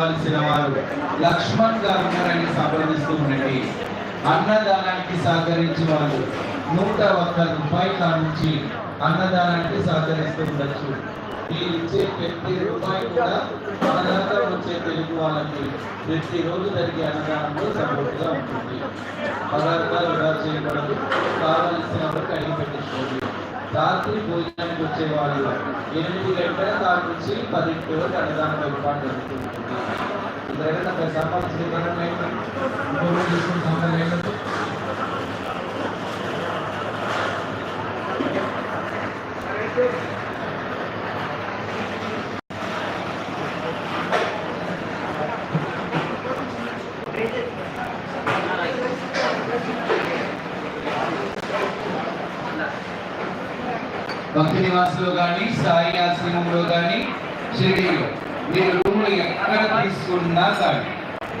కావాల్సిన వారు లక్ష్మణ్ గారు ఉన్నారని సంప్రదిస్తూ ఉండండి అన్నదానానికి సహకరించిన వాళ్ళు నూట ఒక్క రూపాయల నుంచి అన్నదానానికి సహకరిస్తూ ఉండొచ్చు. మీరు ఇచ్చే ప్రతి రూపాయి కూడా అన్నదాత వచ్చే తెలుగు వాళ్ళకి ప్రతిరోజు జరిగే అన్నదానంలో సపోర్ట్గా ఉంటుంది. పదార్థాలు వృధా చేయకూడదు. కావలసిన వరకు అడిగి పెట్టించుకోండి రాత్రి భోజనానికి వచ్చేవాళ్ళు. ఎనిమిది గంటల కాడ నుంచి పదింటి వరకు అన్నదానం ఏర్పాటు జరుగుతుంది. ఇంతకంటే నాకు సంపాదన భక్తి నివాసులో కానీ సాయి ఆశ్రమంలో కానీ షిరిడీలో. మీరు రూములు ఎక్కడ తీసుకున్నా కానీ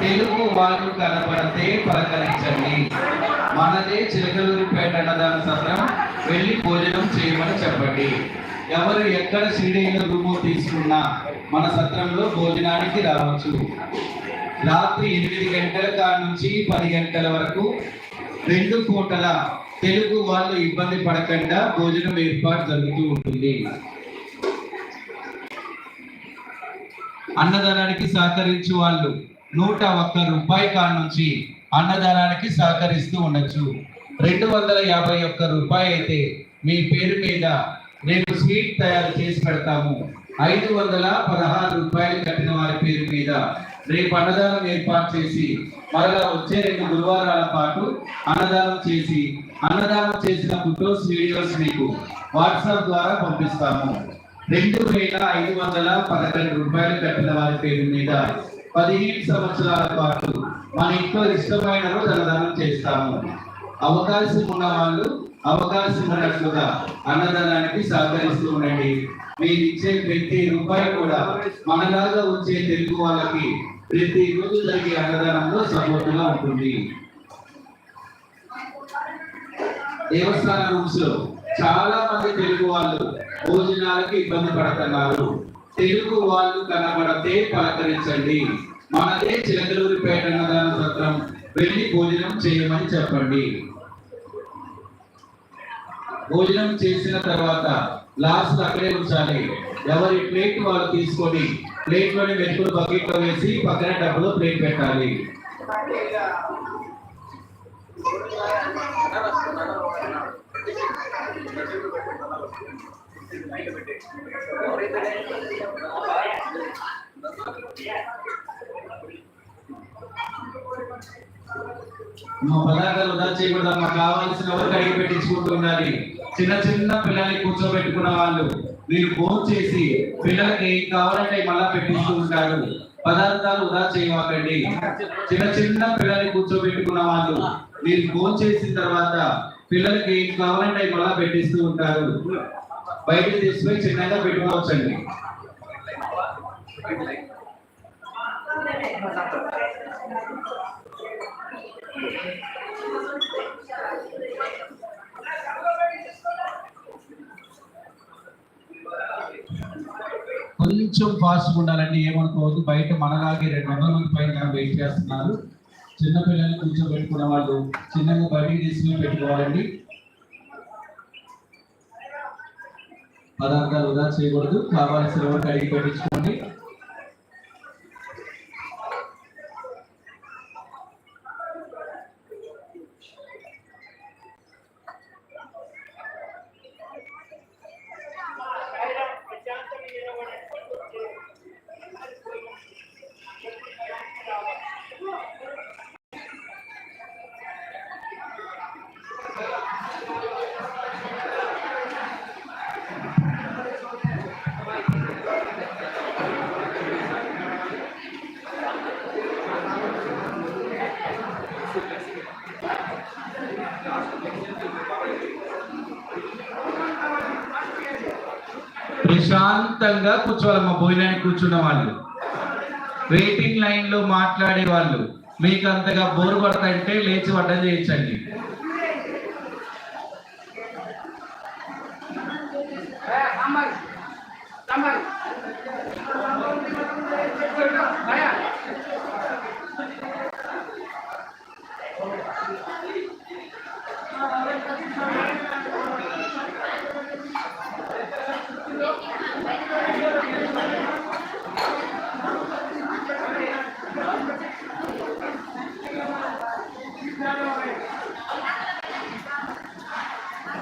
తెలుగు వాళ్ళు కనపడితే పలకరించండి. మనదే చిలకలూరిపేట అన్నదాన సత్రం వెళ్ళి భోజనం చేయమని చెప్పండి. ఎవరు ఎక్కడ షిరిడీలో రూము తీసుకున్నా మన సత్రంలో భోజనానికి రావచ్చు. రాత్రి ఎనిమిది గంటల కాడ నుంచి పది గంటల వరకు రెండు పూటల తెలుగు వాళ్ళు ఇబ్బంది పడకుండా భోజనం ఏర్పాటు జరుగుతూ ఉంటుంది. అన్నదానానికి సహకరించు వాళ్ళు నూట ఒక్క రూపాయి కాడ నుంచి అన్నదానానికి సహకరిస్తూ ఉండొచ్చు. రెండు వందల యాభై ఒక్క రూపాయి అయితే మీ పేరు మీద రేపు స్వీట్ తయారు చేసి పెడతాము. ఐదు వందల పదహారు రూపాయలు కట్టిన వారి పేరు మీద రేపు అన్నదానం ఏర్పాటు చేసి మరలా వచ్చే రెండు గురువారాల పాటు అన్నదానం చేసి అన్నదానం చేసిన ఫొటోస్ వీడియోస్ మీకు వాట్సాప్ ద్వారా పంపిస్తాము. రెండు వేల ఐదు వందల పదకొండు రూపాయలు కట్టిన వారి పేరు మీద పదిహేను సంవత్సరాల పాటు మన ఇంట్లో ఇష్టమైన రోజు అన్నదానం చేస్తాము. అవకాశం ఉన్న వాళ్ళు అవకాశం ఉన్నట్లుగా అన్నదానానికి సహకరిస్తూ ఉండండి. మీరు ఇచ్చే ప్రతి రూపాయి కూడా మనలాగా వచ్చే తెలుగు వాళ్ళకి ప్రతి రోజు జరిగే అన్నదానంలో సపోర్టుగా ఉంటుంది. దేవస్థాన రూమ్స్లో చాలా మంది తెలుగు వాళ్ళు భోజనాలకి ఇబ్బంది పడుతున్నారు. తెలుగు వాళ్ళు కనబడితే పలకరించండి. మనదే చిలకలూరిపేట అన్నదాన సత్రం. వెళ్ళి భోజనం చేయమని చెప్పండి. భోజనం చేసిన తర్వాత లాస్ట్ అక్కడే ఉంచాలి. ఎవరి ప్లేట్ వాళ్ళు తీసుకొని ప్లేట్లోని మెతుకులు బకెట్లో వేసి పక్కన డబ్బులో ప్లేట్ పెట్టాలి. మా పదార్థాలు వృధా చేయకూడదు మాకు కావాల్సిన వరకు అడిగి పెట్టించుకుంటున్నది చిన్న చిన్న పిల్లల్ని కూర్చోబెట్టుకున్న వాళ్ళు మీరు ఫోన్ చేసి పిల్లలకి కావాలంటే మళ్ళా పెట్టిస్తూ ఉంటారు. పదార్థాలు వృధా చేయవాకండి చిన్న చిన్న పిల్లల్ని కూర్చోబెట్టుకున్న వాళ్ళు మీరు ఫోన్ చేసిన తర్వాత పిల్లలకి ఏం కావాలంటే అవి పెట్టిస్తూ ఉంటారు. బయట తీసుకుని చిన్నగా పెట్టుకోవచ్చండి. కొంచెం ఫాస్ట్గా ఉండాలండి ఏమనుకోవద్దు. బయట మనలాగే రెండు వందల మంది పైన వెయిట్ చేస్తున్నారు. చిన్నపిల్లల్ని కూర్చోబెట్టుకున్న వాళ్ళు చిన్నగా బయటికి తీసుకుని పెట్టుకోవాలండి. పదార్థాలు వృధా చేయకూడదు. కావాల్సిన వరకు అడిగి పెట్టించుకోండి. ప్రశాంతంగా కూర్చోవాలమ్మ భోజనానికి కూర్చున్న వాళ్ళు. వెయిటింగ్ లైన్లో మాట్లాడే వాళ్ళు. మీకు అంతగా బోరు పడతంటే లేచి వడ్డం చేయించండి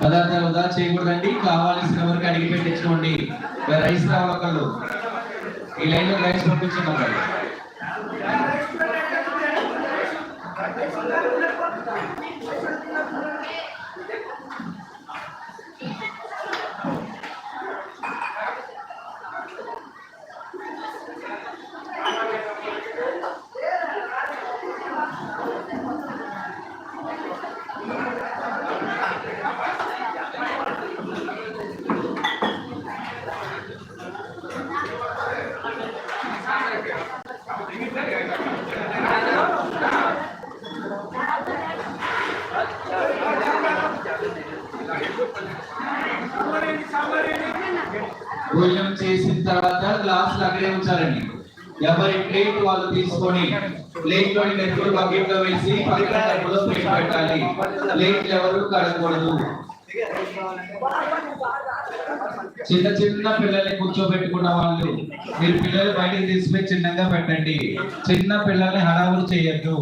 పదార్థాలు వృధా చేయకూడదండి. కావాల్సిన వరకు అడిగి పెట్టించుకోండి. రైస్ రావాలి ఈ లైన్లో రైస్ పంపించండి భోజనం చేసిన తర్వాత గ్లాస్ అక్కడే ఉంచాలండి. ఎవరి ప్లేట్ వాళ్ళు తీసుకొని ప్లేట్లోని నెత్తులు బకెట్లో వేసి పక్కన డబ్బులో ప్లేట్ పెట్టాలి. ప్లేట్ ఎవరు కడగకూడదు. చిన్న చిన్న పిల్లల్ని కూర్చోబెట్టుకున్న వాళ్ళు మీరు పిల్లలు బయటకు తీసుకుని చిన్నగా పెట్టండి. చిన్న పిల్లల్ని హడావులు చేయొద్దు.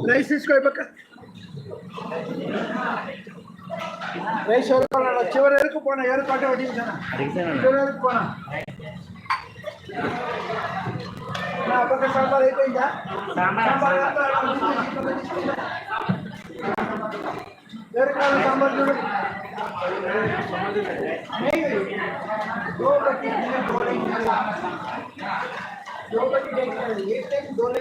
రైస్ చివరి వరకు పోనా ఏర్పాటు పట్టించాను చివరి వరకు పోనా అప్పటి సాంబార్ అయిపోయిందా వేరే కాదు సాంబార్ చూడు ఏ టైం డోలే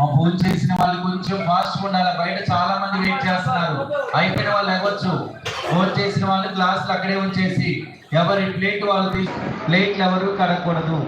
మా ఫోన్ చేసిన వాళ్ళు కొంచెం ఫాస్ట్ ఉండాలి. బయట చాలా మంది వెయిట్ చేస్తున్నారు. అయిపోయిన వాళ్ళు ఇవ్వచ్చు ఫోన్ చేసిన వాళ్ళు గ్లాసులు అక్కడే ఉంచేసి ఎవరి ప్లేట్ వాళ్ళు తీసి ప్లేట్లు ఎవరు కడగకూడదు.